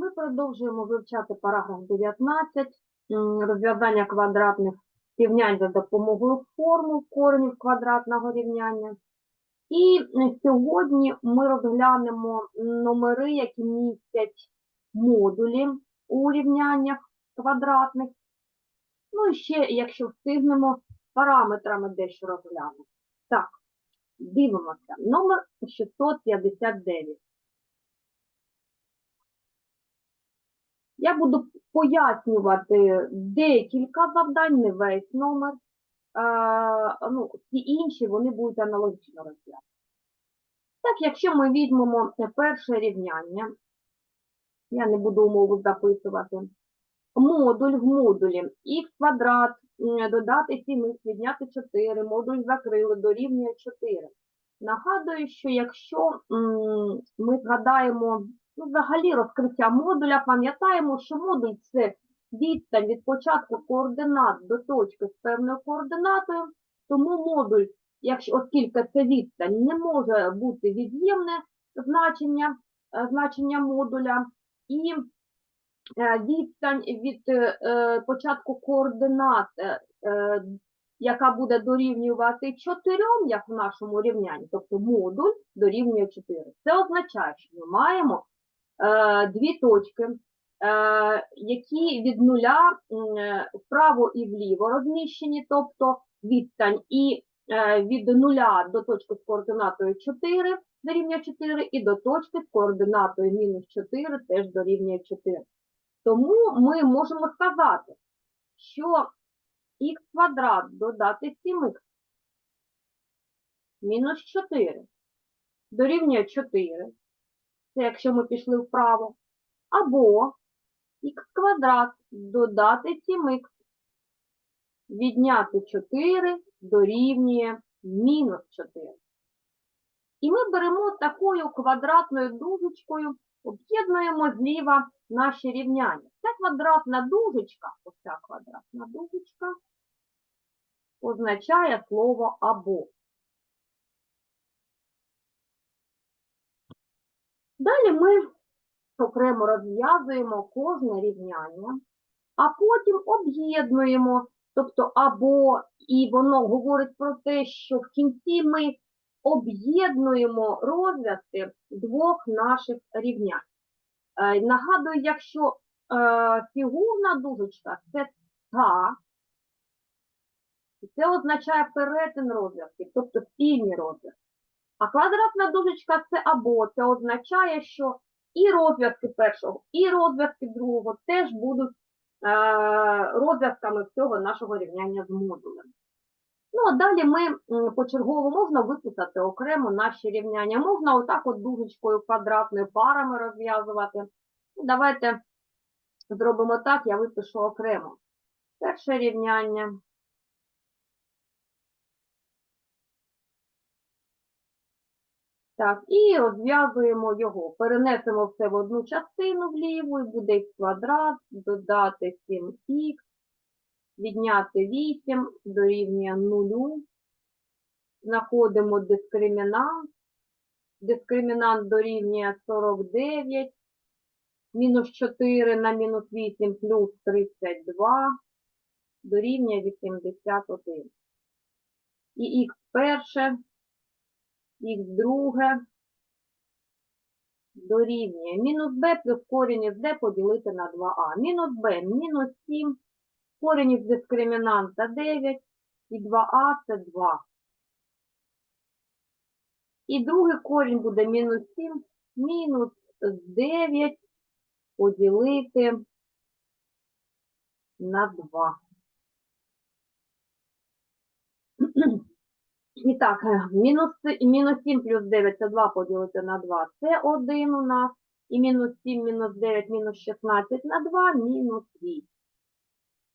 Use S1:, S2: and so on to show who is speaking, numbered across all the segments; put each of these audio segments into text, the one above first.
S1: Ми продовжуємо вивчати параграф 19, розв'язання квадратних рівнянь за допомогою формул коренів квадратного рівняння. І сьогодні ми розглянемо номери, які містять модулі у рівняннях квадратних. Ну і ще, якщо встигнемо, параметрами дещо розглянемо. Так, дивимося. Номер 659. Я буду пояснювати декілька завдань, не весь номер. Е, ну, всі інші вони будуть аналогічно розглянути. Так, якщо ми візьмемо перше рівняння, я не буду умову записувати. Модуль в модулі х квадрат, додати 7х, відняти 4, модуль закрили, дорівнює 4. Нагадую, що якщо ми згадаємо ну, взагалі розкриття модуля, пам'ятаємо, що модуль це відстань від початку координат до точки з певною координатою, тому модуль, якщо, оскільки це відстань, не може бути від'ємне значення, е, значення модуля, і е, відстань від е, початку координат, яка буде дорівнювати 4, як в нашому рівнянні, тобто модуль дорівнює 4. Це означає, що ми маємо дві точки, е, які від нуля е, вправо і вліво розміщені, тобто відстань і е, від нуля до точки з координатою 4 дорівнює 4, і до точки з координатою мінус 4 теж дорівнює 4. Тому ми можемо сказати, що х квадрат додати 7х мінус 4 дорівнює 4. Це якщо ми пішли вправо. Або х квадрат додати 7х відняти 4 дорівнює мінус 4. І ми беремо такою квадратною дужечкою, об'єднуємо зліва наші рівняння. Ця квадратна дужечка, оця квадратна дужечка, означає слово або. Далі ми окремо розв'язуємо кожне рівняння, а потім об'єднуємо, тобто або, і воно говорить про те, що в кінці ми об'єднуємо розв'язки двох наших рівнянь. Е, Нагадую, якщо е, фігурна дужечка це та, це означає перетин розв'язків, тобто спільні розв'язки. А квадратна дужечка це або, це означає, що і розв'язки першого, і розв'язки другого теж будуть е, розв'язками всього нашого рівняння з модулем. Ну, а далі ми почергово можна виписати окремо наші рівняння. Можна отак от дужечкою квадратною парами розв'язувати. Ну, Давайте зробимо так, я випишу окремо. Перше рівняння. Так, і розв'язуємо його. Перенесемо все в одну частину вліву, і буде квадрат, додати 7х, відняти 8, дорівнює 0. Знаходимо дискримінант. Дискримінант дорівнює 49, мінус 4 на мінус 8 плюс 32, дорівнює 81. І х перше, х друге дорівнює мінус b плюс корінь із d поділити на 2а. Мінус b мінус 7, корінь із дискримінанта 9 і 2а це 2. І другий корінь буде мінус 7, мінус 9 поділити на 2. І так, е, мінус, мінус 7 плюс 9 це 2 поділити на 2, це 1 у нас. І мінус 7, мінус 9, мінус 16 на 2, мінус 8.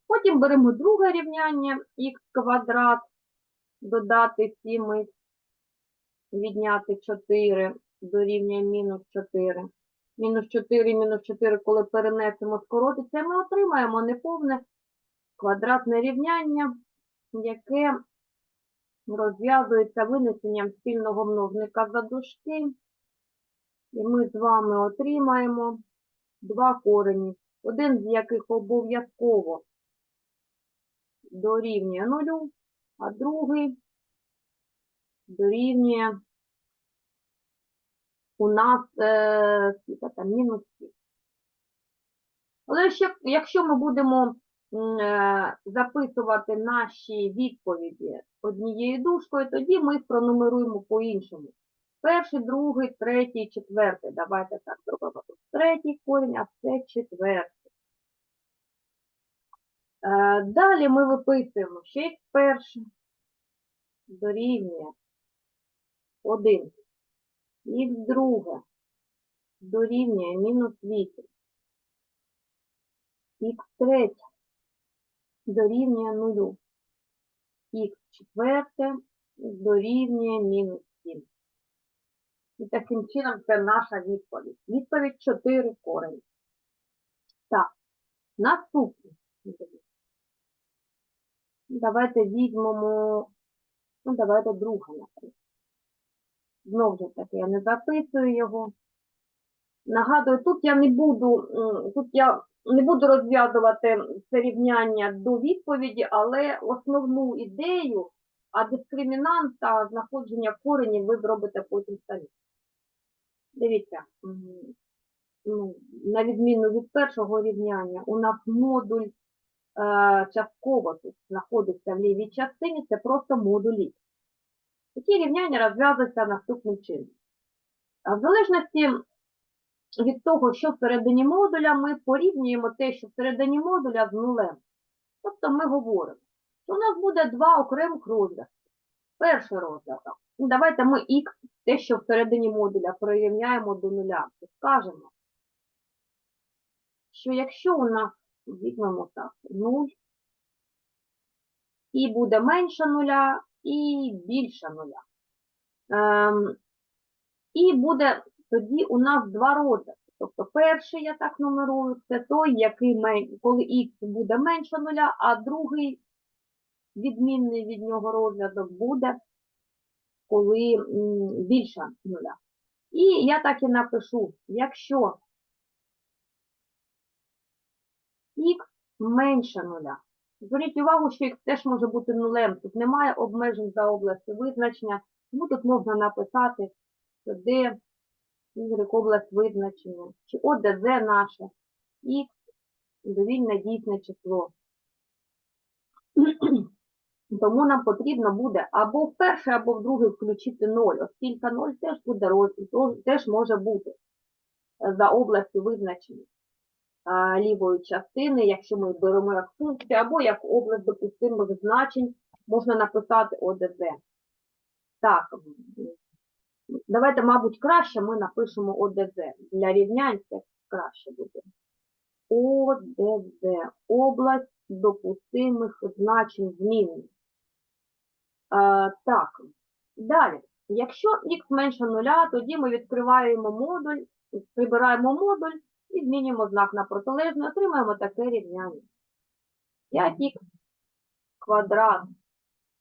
S1: Потім беремо друге рівняння, х квадрат, додати 7, відняти 4, дорівнює мінус 4. Мінус 4, мінус 4, коли перенесемо, скоротиться, ми отримаємо неповне квадратне рівняння, яке розв'язується винесенням спільного множника за дужки. І ми з вами отримаємо два корені, один з яких обов'язково дорівнює нулю, а другий дорівнює у нас е, там, мінус 7. Але ще, якщо ми будемо записувати наші відповіді однією дужкою, тоді ми їх пронумеруємо по-іншому. Перший, другий, третій, четвертий. Давайте так зробимо. Третій корінь, а це четвертий. Е, Далі ми виписуємо, що х перше дорівнює 1. Х друге дорівнює мінус 8. Х третє дорівнює 0. Х четверте дорівнює мінус 7. І таким чином це наша відповідь. Відповідь 4 корені. Так, наступне. Давайте візьмемо, ну давайте друге, наприклад. Знову ж таки, я не записую його. Нагадую, тут я не буду, тут я не буду розв'язувати це рівняння до відповіді, але основну ідею, а дискримінант та знаходження коренів ви зробите потім самі. Дивіться, ну, на відміну від першого рівняння, у нас модуль е, частково тут знаходиться в лівій частині, це просто модуль Х. Такі рівняння розв'язуються наступним чином. В залежності від того, що всередині модуля, ми порівнюємо те, що всередині модуля з нулем. Тобто ми говоримо, що у нас буде два окремих розряди. Перший розряд. ну, Давайте ми х, те, що всередині модуля, прирівняємо до нуля. Скажемо, що якщо у нас, візьмемо так, 0, і буде менше нуля, і більше нуля. Ем, і буде тоді у нас два розряди. Тобто перший, я так нумерую, це той, який коли х буде менше нуля, а другий відмінний від нього розв'язок буде, коли більше нуля. І я так і напишу, якщо х менше нуля. Зверніть увагу, що х теж може бути нулем. Тут немає обмежень за областю визначення, тому тут можна написати, де y область визначення, чи ОДЗ наше, х довільне дійсне число. Тому нам потрібно буде або в перший, або в другий включити 0, оскільки 0 теж буде теж може бути е, за областю визначення а, лівої частини, якщо ми беремо як функцію, або як область допустимих значень, можна написати ОДЗ. Так, давайте, мабуть, краще ми напишемо ОДЗ. Для рівнянь це краще буде. ОДЗ – область допустимих значень змінних. А, так, далі. Якщо х менше нуля, тоді ми відкриваємо модуль, прибираємо модуль і змінюємо знак на протилежний, отримаємо таке рівняння. 5х квадрат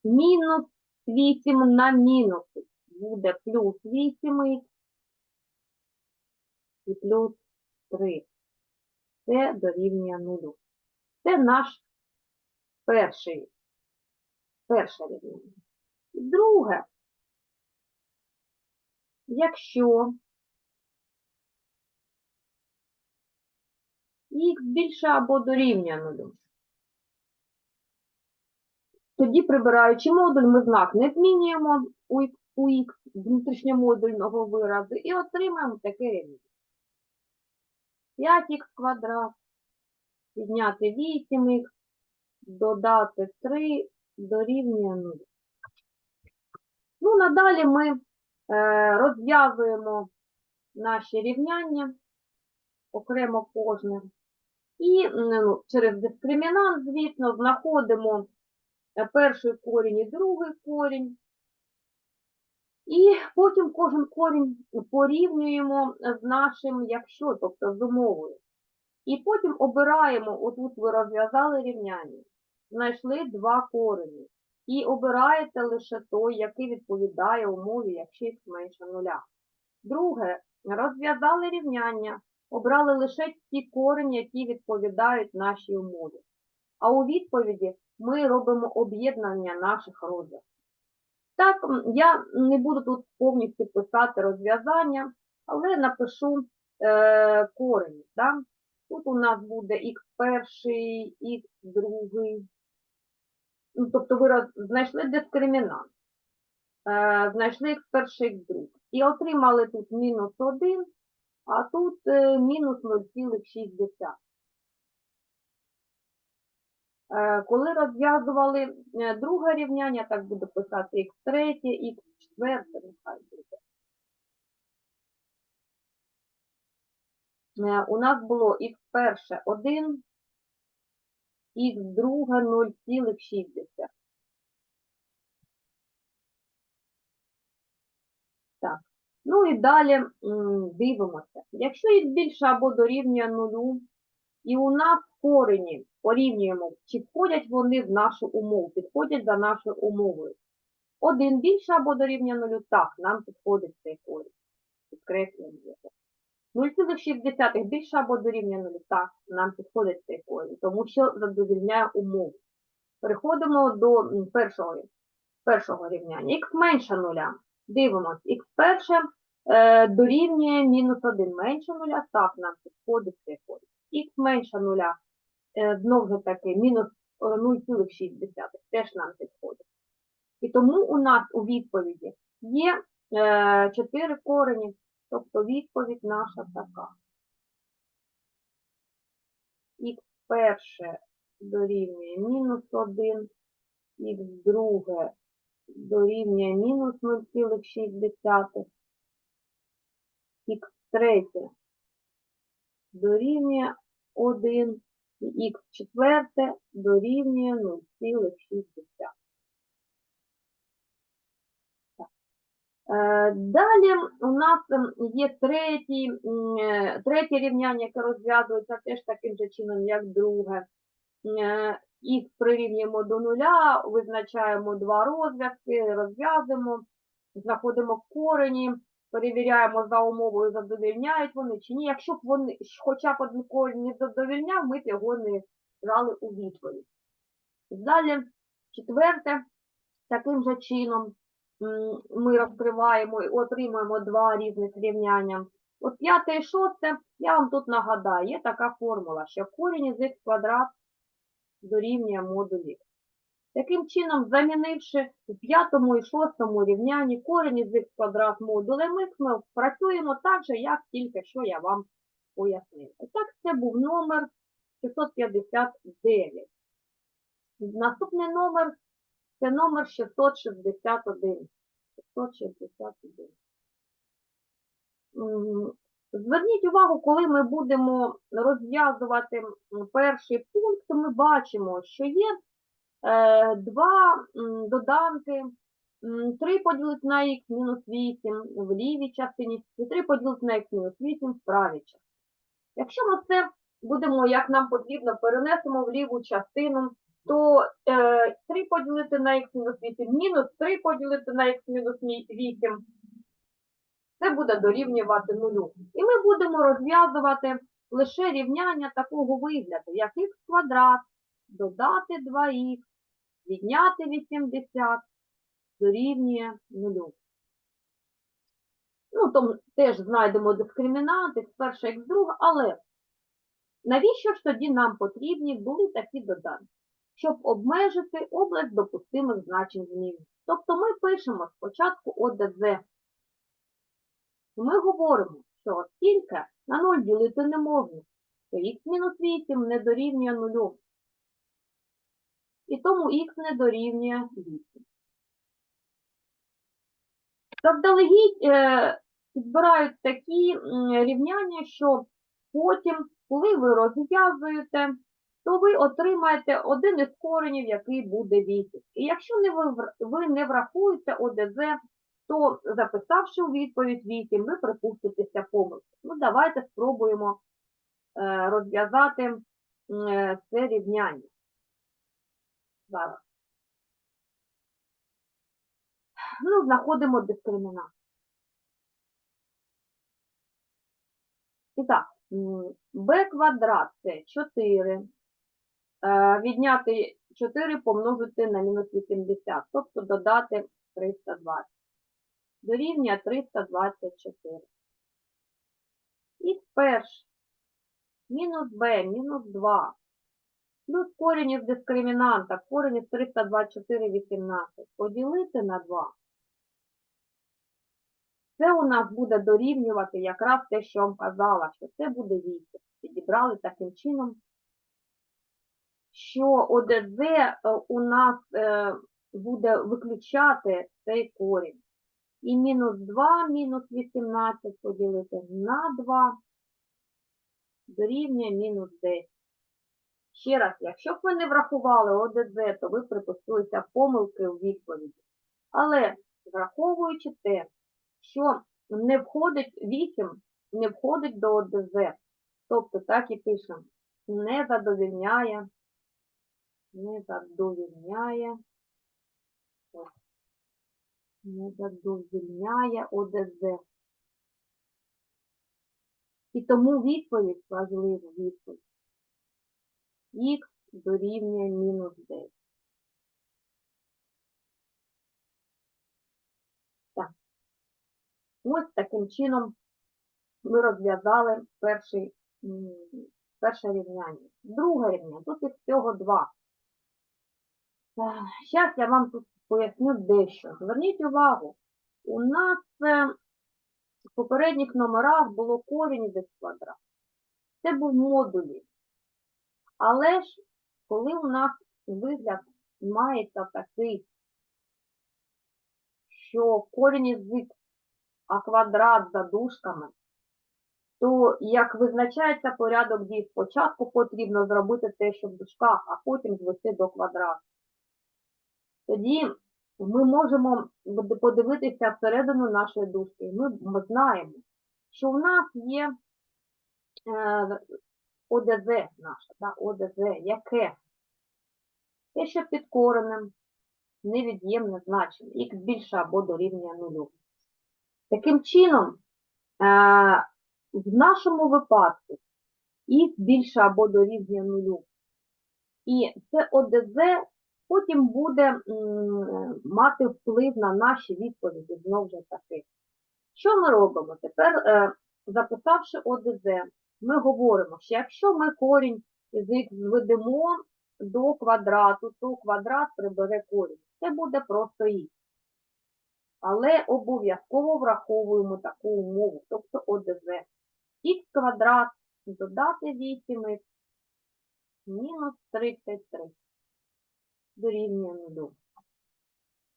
S1: мінус 8 на мінус буде плюс 8х і плюс 3. Це дорівнює нулю. Це наш перший, перше рівняння. Друге, якщо х більше або дорівнює нулю, тоді, прибираючи модуль, ми знак не змінюємо у х, у х внутрішньомодульного виразу і отримаємо таке рівняння. 5х квадрат, підняти 8х, додати 3 дорівнює 0. Ну, надалі ми е, розв'язуємо наші рівняння, окремо кожне. І ну, через дискримінант, звісно, знаходимо е, перший корінь і другий корінь. І потім кожен корінь порівнюємо з нашим якщо, тобто з умовою. І потім обираємо, отут ви розв'язали рівняння, знайшли два корені. І обираєте лише той, який відповідає умові, якщо х менше нуля. Друге, розв'язали рівняння, обрали лише ті корені, які відповідають нашій умові. А у відповіді ми робимо об'єднання наших розв'язків. Так, я не буду тут повністю писати розв'язання, але напишу е, корені. Да? Тут у нас буде х перший, х другий. Ну, тобто ви роз- знайшли дискримінант, е, знайшли х перший, х другий. І отримали тут мінус 1, а тут е, мінус 0,6. Е, Коли розв'язували е, друге рівняння, так буду писати х третє, х четверте, нехай буде. Е, У нас було х перше 1, х друге 0,6. Так. Ну і далі дивимося. Якщо х більше або дорівнює нулю, і у нас корені порівнюємо, чи входять вони в нашу умову, підходять за нашою умовою. Один більше або дорівнює нулю, так, нам підходить цей корінь. Підкреслюємо його. 0,6 більше або дорівнює нулю, так, нам підходить цей корінь, тому що задовільняє умову. Переходимо до першого, першого рівняння. Х менше нуля. Дивимось, х перше е, дорівнює мінус 1 менше нуля, так, нам підходить цей корінь. Х менше нуля, е, знову ж таки, мінус е, 0,6 теж нам підходить. І тому у нас у відповіді є е, 4 корені, тобто відповідь наша така. Х перше дорівнює мінус 1, х друге дорівнює мінус 0,6, х третє дорівнює 1, і х четверте дорівнює 0,6. Так. Е, Далі у нас ем, є третій, е, третє рівняння, яке розв'язується теж таким же чином, як друге. Е, Х прирівнюємо до нуля, визначаємо два розв'язки, розв'язуємо, знаходимо корені, перевіряємо за умовою, задовільняють вони чи ні. Якщо б вони хоча б один не задовільняв, ми б його не брали у відповідь. Далі, четверте, таким же чином ми розкриваємо і отримуємо два різних рівняння. От п'яте і шосте, я вам тут нагадаю, є така формула, що корінь із х квадрат дорівнює модулі. Таким чином, замінивши у п'ятому і шостому рівнянні корінь із х квадрат модулем х, ми працюємо так же, як тільки що я вам пояснила. І так, це був номер 659. Наступний номер це номер 661. 661. Зверніть увагу, коли ми будемо розв'язувати перший пункт, ми бачимо, що є два доданки. 3 поділити на х мінус 8 в лівій частині і 3 поділити на х мінус 8 в правій частині. Якщо ми це будемо, як нам потрібно, перенесемо в ліву частину, то е, 3 поділити на х мінус 8 мінус 3 поділити на х мінус 8 це буде дорівнювати нулю. І ми будемо розв'язувати лише рівняння такого вигляду, як х квадрат, додати 2х, відняти 80, дорівнює нулю. Ну, то теж знайдемо дискримінант, х перше, х друге, але навіщо ж тоді нам потрібні були такі доданки? Щоб обмежити область допустимих значень змін. Тобто ми пишемо спочатку ОДЗ. Ми говоримо, що оскільки на 0 ділити не можна, то х-8 не дорівнює 0. І тому х не дорівнює 8. Заздалегідь е, підбирають такі рівняння, що потім, коли ви розв'язуєте, то ви отримаєте один із коренів, який буде 8. І якщо ви, не врахуєте ОДЗ, то записавши у відповідь 8, ви припуститеся помилки. Ну, давайте спробуємо е, розв'язати е, це рівняння. Зараз. Ну, знаходимо дискримінант. І так, b квадрат це 4. Е, Відняти 4 помножити на мінус 80, тобто додати 320. Дорівнює 324. Х перш. Мінус b, мінус 2. Плюс корінь із дискримінанта, корінь із 324, 18. Поділити на 2. Це у нас буде дорівнювати якраз те, що вам казала, що це буде 8. Підібрали таким чином, що ОДЗ е, у нас е, буде виключати цей корінь. І мінус 2, мінус 18 поділити на 2 дорівнює мінус 10. Ще раз, якщо б ви не врахували ОДЗ, то ви припустилися помилки у відповіді. Але враховуючи те, що не входить 8, не входить до ОДЗ, тобто так і пишемо, не задовільняє, не задовільняє, не задовільняє ОДЗ. І тому відповідь, важлива відповідь, х дорівнює мінус 9. Так. Ось таким чином ми розв'язали перший, перше рівняння. Друге рівняння, тут їх всього два. Зараз я вам тут поясню дещо. Зверніть увагу, у нас е, в попередніх номерах було корінь із квадрат. Це був модулі. Але ж, коли у нас вигляд мається такий, що корінь із а квадрат за дужками, то як визначається порядок дій, спочатку потрібно зробити те, що в дужках, а потім звести до квадрату. Тоді ми можемо подивитися всередину нашої дужки. Ми знаємо, що в нас є е, ОДЗ наше, да, ОДЗ, яке? Те, що під коренем невід'ємне значення, х більше або дорівнює нулю. Таким чином, е, в нашому випадку х більше або дорівнює нулю. І це ОДЗ потім буде мати вплив на наші відповіді, знову ж таки. Що ми робимо? Тепер, е, записавши ОДЗ, ми говоримо, що якщо ми корінь із х зведемо до квадрату, то квадрат прибере корінь. Це буде просто х. Але обов'язково враховуємо таку умову, тобто ОДЗ. Х квадрат додати 8х мінус 33 дорівнює 0.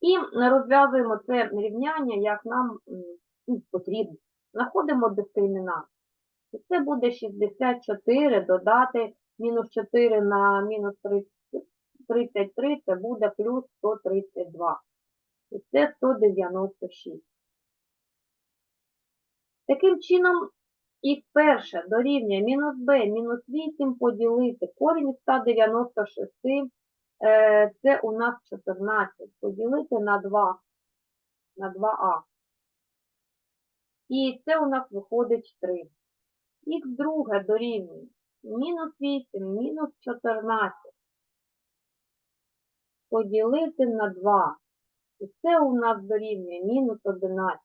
S1: І розв'язуємо це рівняння, як нам потрібно. Знаходимо дискримінант. І це буде 64 додати мінус 4 на мінус 33, це буде плюс 132. І це 196. Таким чином, і перше дорівнює мінус b, мінус 8 поділити корінь 196, е, це у нас 14, поділити на 2, на 2а. І це у нас виходить 3. Х друге дорівнює мінус 8, мінус 14. Поділити на 2. І це у нас дорівнює мінус 11.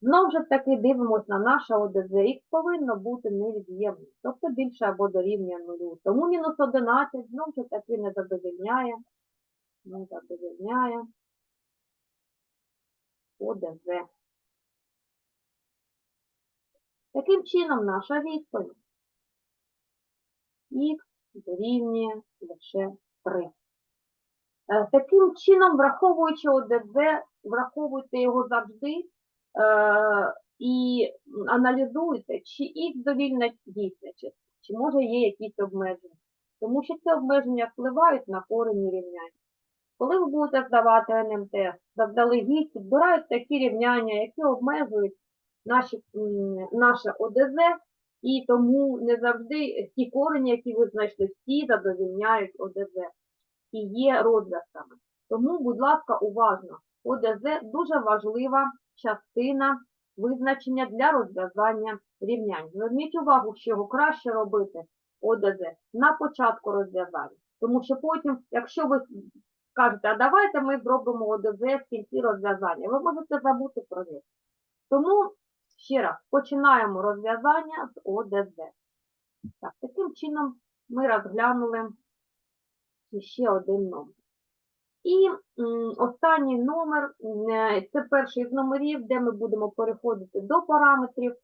S1: Знову ж таки дивимося на наше ОДЗ. Х повинно бути невід'ємним, тобто більше або дорівнює нулю. Тому мінус 11 знову ж таки не задовільняє. Не задовільняє ОДЗ. Таким чином, наша відповідь х дорівнює лише 3. Е, Таким чином, враховуючи ОДЗ, враховуйте його завжди е, і аналізуйте, чи х довільна дійсне, чи, чи може є якісь обмеження. Тому що ці обмеження впливають на корені рівняння. Коли ви будете здавати НМТ, заздалегідь підбирають такі рівняння, які обмежують наші, наше ОДЗ, і тому не завжди ті корені, які ви знайшли, всі задовільняють ОДЗ і є розв'язками. Тому, будь ласка, уважно, ОДЗ дуже важлива частина визначення для розв'язання рівнянь. Зверніть увагу, що його краще робити ОДЗ на початку розв'язання. Тому що потім, якщо ви скажете, а давайте ми зробимо ОДЗ в кінці розв'язання, ви можете забути про них. Тому, ще раз, починаємо розв'язання з ОДЗ. Так, таким чином ми розглянули ще один номер. І останній номер е, це перший з номерів, де ми будемо переходити до параметрів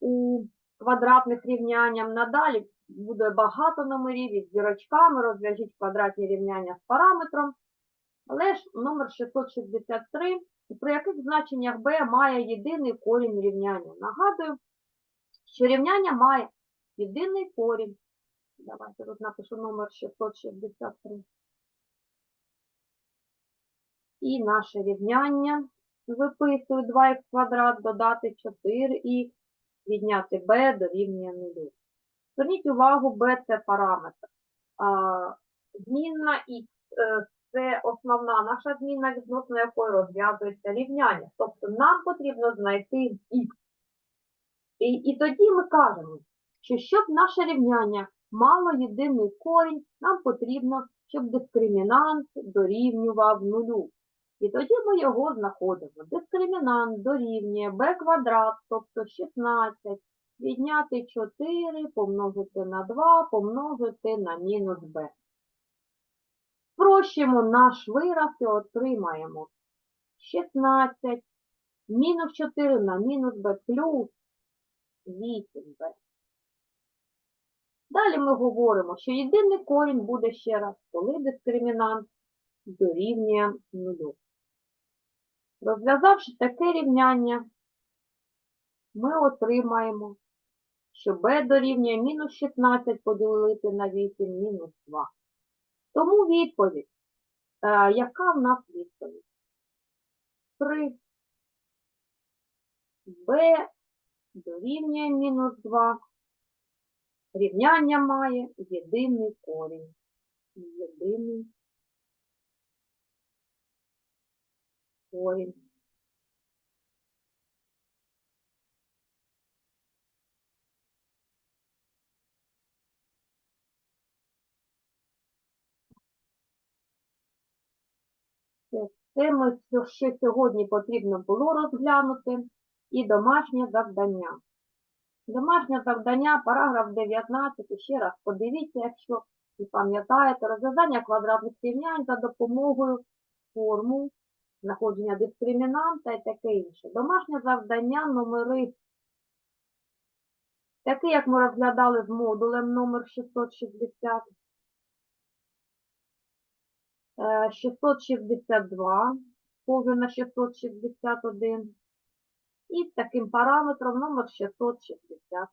S1: у квадратних рівняннях. Надалі буде багато номерів із зірочками, розв'яжіть квадратні рівняння з параметром. Але ж номер 663, при яких значеннях b має єдиний корінь рівняння. Нагадую, що рівняння має єдиний корінь. Давайте тут напишу номер 663. І наше рівняння виписую 2х квадрат, додати 4х, відняти b дорівнює 0. Зверніть увагу, b це параметр. Змінна х е, це основна наша змінна, відносно якої розв'язується рівняння. Тобто нам потрібно знайти х. І, і тоді ми кажемо, що щоб наше рівняння мало єдиний корінь, нам потрібно, щоб дискримінант дорівнював нулю. І тоді ми його знаходимо. Дискримінант дорівнює b квадрат, тобто 16, відняти 4, помножити на 2, помножити на мінус b. Спрощуємо наш вираз і отримаємо 16, мінус 4 на мінус b плюс 8b. Далі ми говоримо, що єдиний корінь буде ще раз, коли дискримінант дорівнює нулю. Розв'язавши таке рівняння, ми отримаємо, що b дорівнює мінус 16 поділити на 8 мінус 2. Тому відповідь. Е, яка в нас відповідь? 3. Б дорівнює мінус 2. Рівняння має єдиний корінь. Єдиний корінь. Це що- сьогодні потрібно було розглянути, і домашнє завдання. Домашнє завдання, параграф 19, ще раз подивіться, якщо ви пам'ятаєте, розв'язання квадратних рівнянь за допомогою формул, знаходження дискримінанта і таке інше. Домашнє завдання номери, таке, як ми розглядали з модулем номер 660. Е, 662, схоже на 661. І таким параметром номер 664.